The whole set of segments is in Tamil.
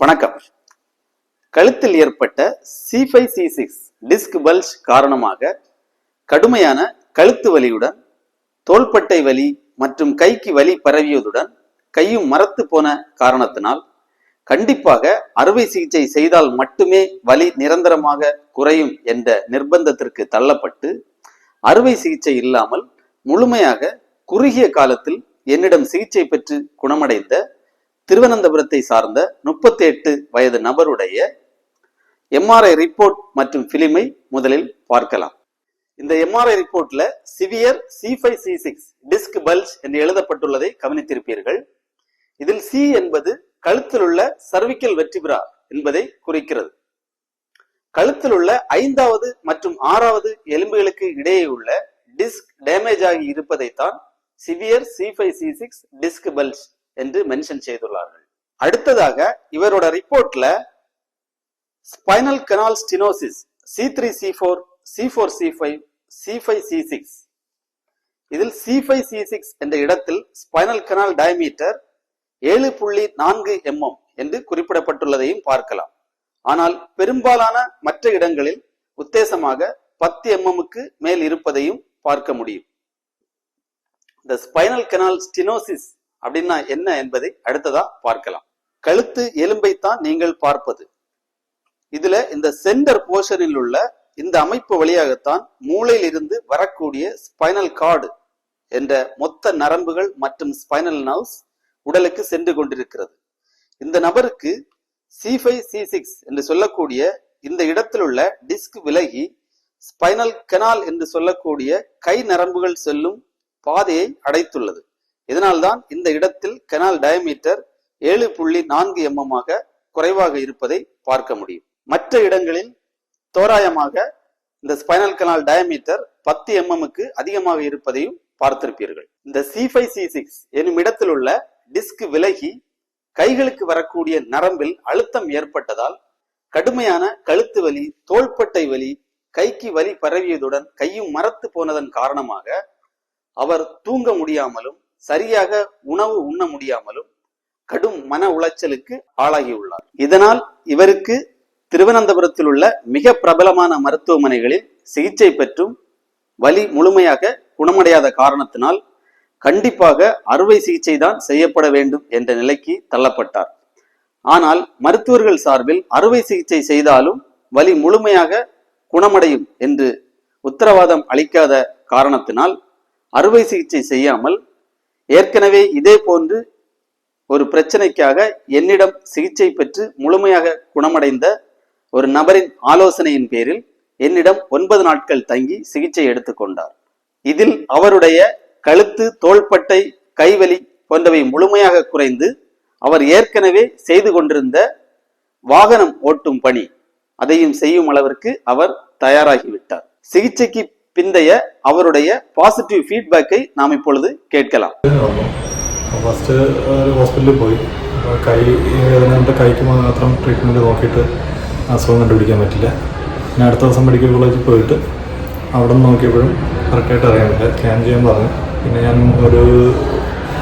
வணக்கம். கழுத்தில் ஏற்பட்ட C five C six disc bulge காரணமாக கடுமையான கழுத்து வலியுடன் தோள்பட்டை வலி மற்றும் கைக்கு வலி பரவியதுடன் கையும் மரத்து போன காரணத்தினால் கண்டிப்பாக அறுவை சிகிச்சை செய்தால் மட்டுமே வலி நிரந்தரமாக குறையும் என்ற நிர்பந்தத்திற்கு தள்ளப்பட்டு அறுவை சிகிச்சை இல்லாமல் முழுமையாக குறுகிய காலத்தில் என்னிடம் சிகிச்சை பெற்று குணமடைந்த திருவனந்தபுரத்தை சார்ந்த முப்பத்தி எட்டு வயது நபருடைய எம்ஆர்ஐ ரிப்போர்ட் மற்றும் பிலிமை முதலில் பார்க்கலாம். இந்த MRI ரிப்போர்ட்ல severe C five C six disc bulge என்று எழுதப்பட்டுள்ளதை கவனித்திருப்பீர்கள். இதில் சி என்பது கழுத்தில் உள்ள சர்விக்கல் வெற்றிபிரா என்பதை குறிக்கிறது. கழுத்தில் உள்ள ஐந்தாவது மற்றும் ஆறாவது எலும்புகளுக்கு இடையே உள்ள டிஸ்க் டேமேஜ் ஆகி இருப்பதைத்தான் severe C five C six disc bulge என்று மென்ஷன் செய்துள்ளார்கள். அடுத்ததாக இவரோட ரிப்போர்ட்ல spinal canal stenosis C three C four C four C five C five C six இதில் சி ஃபைவ் சி சிக்ஸ் என்ற இடத்தில் ஸ்பைனல் கனால் டயமீட்டர் ஏழு புள்ளி நான்கு எம்எம் என்று குறிப்பிடப்பட்டுள்ளதையும் பார்க்கலாம். ஆனால் பெரும்பாலான மற்ற இடங்களில் உத்தேசமாக பத்து mm எம்எம்க்கு மேல் இருப்பதையும் பார்க்க முடியும். இந்த ஸ்பைனல் கனால் ஸ்டினோசிஸ் அப்படின்னா என்ன என்பதை அடுத்ததா பார்க்கலாம். கழுத்து எலும்பைத்தான் நீங்கள் பார்ப்பது. இதுல இந்த சென்டர் போர்ஷனில் உள்ள இந்த அமைப்பு வழியாகத்தான் மூளையில் இருந்து வரக்கூடிய ஸ்பைனல் கார்டு என்ற மொத்த நரம்புகள் மற்றும் ஸ்பைனல் நர்வ்ஸ் உடலுக்கு சென்று கொண்டிருக்கிறது. இந்த நபருக்கு சி ஃபைவ் சி சிக்ஸ் என்று சொல்லக்கூடிய இந்த இடத்தில் உள்ள டிஸ்க் விலகி ஸ்பைனல் கெனால் என்று சொல்லக்கூடிய கை நரம்புகள் செல்லும் பாதையை அடைத்துள்ளது. இதனால்தான் இந்த இடத்தில் கெனால் டயமீட்டர் ஏழு புள்ளி நான்கு mm எம்எம்மாக குறைவாக இருப்பதை பார்க்க முடியும். மற்ற இடங்களில் தோராயமாக இந்த ஸ்பைனல் கனால் டயமீட்டர் பத்து mm எம்எம்க்கு அதிகமாக இருப்பதையும் பார்த்திருப்பீர்கள். இந்த சி ஃபைவ் சி சிக்ஸ் என்னும் இடத்தில் உள்ள டிஸ்க் விலகி கைகளுக்கு வரக்கூடிய நரம்பில் அழுத்தம் ஏற்பட்டதால் கடுமையான கழுத்து வலி தோள்பட்டை வலி கைக்கு வலி பரவியதுடன் கையும் மரத்து போனதன் காரணமாக அவர் தூங்க முடியாமலும் சரியாக உணவு உண்ண முடியாமலும் கடும் மன உளைச்சலுக்கு ஆளாகியுள்ளார். இதனால் இவருக்கு திருவனந்தபுரத்தில் உள்ள மிக பிரபலமான மருத்துவமனைகளில் சிகிச்சை பெற்றும் வலி முழுமையாக குணமடையாத காரணத்தினால் கண்டிப்பாக அறுவை சிகிச்சை தான் செய்யப்பட வேண்டும் என்ற நிலைக்கு தள்ளப்பட்டார். ஆனால் மருத்துவர்கள் சார்பில் அறுவை சிகிச்சை செய்தாலும் வலி முழுமையாக குணமடையும் என்று உத்தரவாதம் அளிக்காத காரணத்தினால் அறுவை சிகிச்சை செய்யாமல் ஏற்கனவே இதே போன்று ஒரு பிரச்சனைக்காக என்னிடம் சிகிச்சை பெற்று முழுமையாக குணமடைந்த ஒரு நபரின் ஆலோசனையின் பேரில் என்னிடம் ஒன்பது நாட்கள் தங்கி சிகிச்சை எடுத்துக்கொண்டார் இதில் அவருடைய கழுத்து தோள்பட்டை கைவலி போன்றவை முழுமையாக குறைந்து அவர் ஏற்கனவே செய்து கொண்டிருந்த வாகனம் ஓட்டும் பணி அதையும் செய்யும் அளவிற்கு அவர் தயாராகிவிட்டார். சிகிச்சைக்கு பிந்தைய அவருடைய பாசிட்டிவ் ஃபீட்பேக்கை நாம் இப்பொழுது கேட்கலாம் വന്നു ഫസ്റ്റ് ഒരു ഹോസ്പിറ്റലിൽ പോയി അപ്പോൾ കൈ വേദനയുടെ കൈക്ക് മാത്രം ട്രീറ്റ്മെൻറ്റ് നോക്കിയിട്ട് അസുഖം കണ്ടുപിടിക്കാൻ പറ്റില്ല പിന്നെ അടുത്ത ദിവസം മെഡിക്കൽ കോളേജിൽ പോയിട്ട് അവിടെ നിന്ന് നോക്കിയപ്പോഴും കറക്റ്റായിട്ട് അറിയാൻ പറ്റില്ല സ്കാൻ ചെയ്യാൻ പറഞ്ഞു പിന്നെ ഞാൻ ഒരു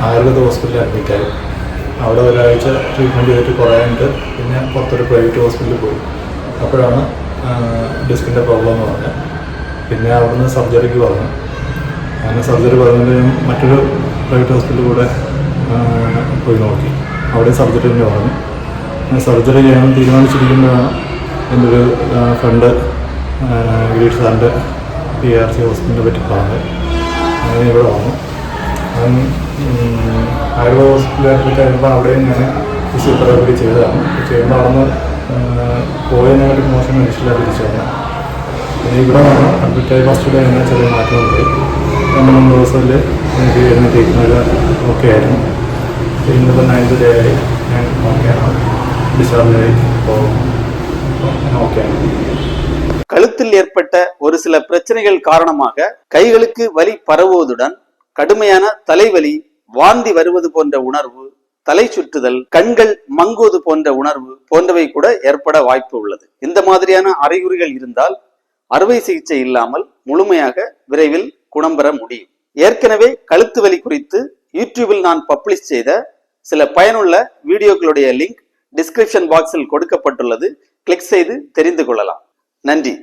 ആയുർവേദ ഹോസ്പിറ്റലിൽ അഡ്മിറ്റായി അവിടെ ഒരാഴ്ച ട്രീറ്റ്മെൻറ്റ് ചെയ്തിട്ട് കുറയാണ്ട് പിന്നെ പുറത്തൊരു പ്രൈവറ്റ് ഹോസ്പിറ്റലിൽ പോയി അപ്പോഴാണ് ഡിസ്കിൻ്റെ പ്രോബ്ലം എന്ന് പറഞ്ഞത് പിന്നെ അവിടുന്ന് സർജറിക്ക് പറഞ്ഞു അങ്ങനെ സർജറി പറഞ്ഞിട്ട് ഞാൻ മറ്റൊരു പ്രൈവറ്റ് ഹോസ്പിറ്റലിൽ കൂടെ പോയി നോക്കി. അവിടെ സർജറി തന്നെ പറഞ്ഞു. ഞാൻ സർജറി ചെയ്യാൻ തീരുമാനിച്ചിരിക്കുമ്പോഴാണ് എന്റെ ഒരു ഫ്രണ്ട് ഗിരീഷ് സാറിന്റെ പി ആർ സി ഹോസ്പിറ്റലിനെ പറ്റി പറഞ്ഞത്. അങ്ങനെ ഇവിടെ വന്നു. ആയുർവേദ ഹോസ്പിറ്റലിൽ കഴിഞ്ഞപ്പോൾ അവിടെയും ഞാൻ ഫിസിയോതെറാപ്പി ചെയ്തതാണ്. ചെയ്യുമ്പോൾ അവിടെ നിന്ന് പോയതിനായിട്ട് മോശം മനുഷ്യരിലാണ് തിരിച്ചു പിന്നെ ഇവിടെ വന്ന് അഡ്മിറ്റായി ഫസ്റ്റ് ഡേ തന്നെ ചെറിയ മാറ്റമുണ്ട് രണ്ട് മൂന്ന് ദിവസത്തിൽ എനിക്ക് എഴുന്നേറ്റിരിക്കുന്നത് ഓക്കെ ആയിരുന്നു ഇന്നിപ്പോൾ നയൻത് ഡേ ആയി ഞാൻ ഓക്കെയാണ് ഡിസ്ചാർജ് ആയി ഇപ്പോൾ ഓക്കെയാണ് கழுத்தில் ஏற்பட்ட ஒரு சில பிரச்சனைகள் காரணமாக கைகளுக்கு வலி பரவுவதுடன் கடுமையான தலைவலி வாந்தி வருவது போன்ற உணர்வு தலை சுற்றுதல் கண்கள் மங்குவது போன்ற உணர்வு போன்றவை கூட ஏற்பட வாய்ப்பு உள்ளது இந்த மாதிரியான அறிகுறிகள் இருந்தால் அறுவை சிகிச்சை இல்லாமல் முழுமையாக விரைவில் குணம் பெற முடியும். ஏற்கனவே கழுத்து வலி குறித்து யூடியூபில் நான் பப்ளிஷ் செய்த சில பயனுள்ள வீடியோக்களுடைய லிங்க் டிஸ்கிரிப்ஷன் பாக்ஸில் கொடுக்கப்பட்டுள்ளது. கிளிக் செய்து தெரிந்து கொள்ளலாம். நன்றி.